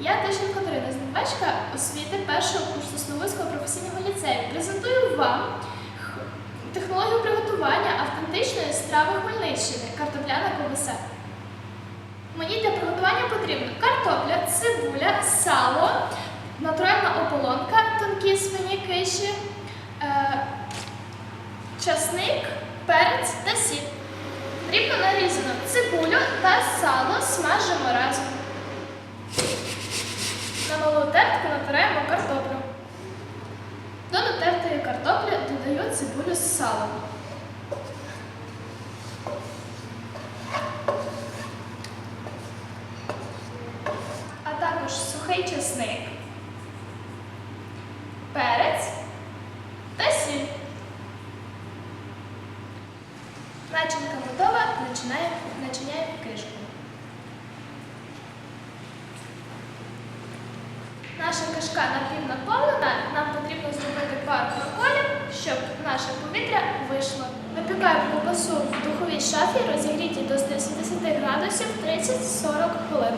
Я Тищенко Дарина, здобувачка освіти першого курсу Словицького професійного ліцею. Презентую вам технологію приготування автентичної страви Хмельниччини картопляна ковбаса. Мені для приготування потрібно картопля, цибуля, сало, натуральна ополонка, тонкі свині киші, е, часник, перець та сіль. Дрібно нарізано цибулю та сало смажимо разом. На малу тертку натираємо картоплю. До натертої картоплі додаю цибулю з салом. А також сухий чесник, перець та сіль. Начинка готова, начинаємо, начиняємо Наша кишка напівнаповнена, нам потрібно зробити пару проколів, щоб наше повітря вийшло. Випікаю ковбасу в духовій шафі, розігріті до 170 градусів 30-40 хвилин.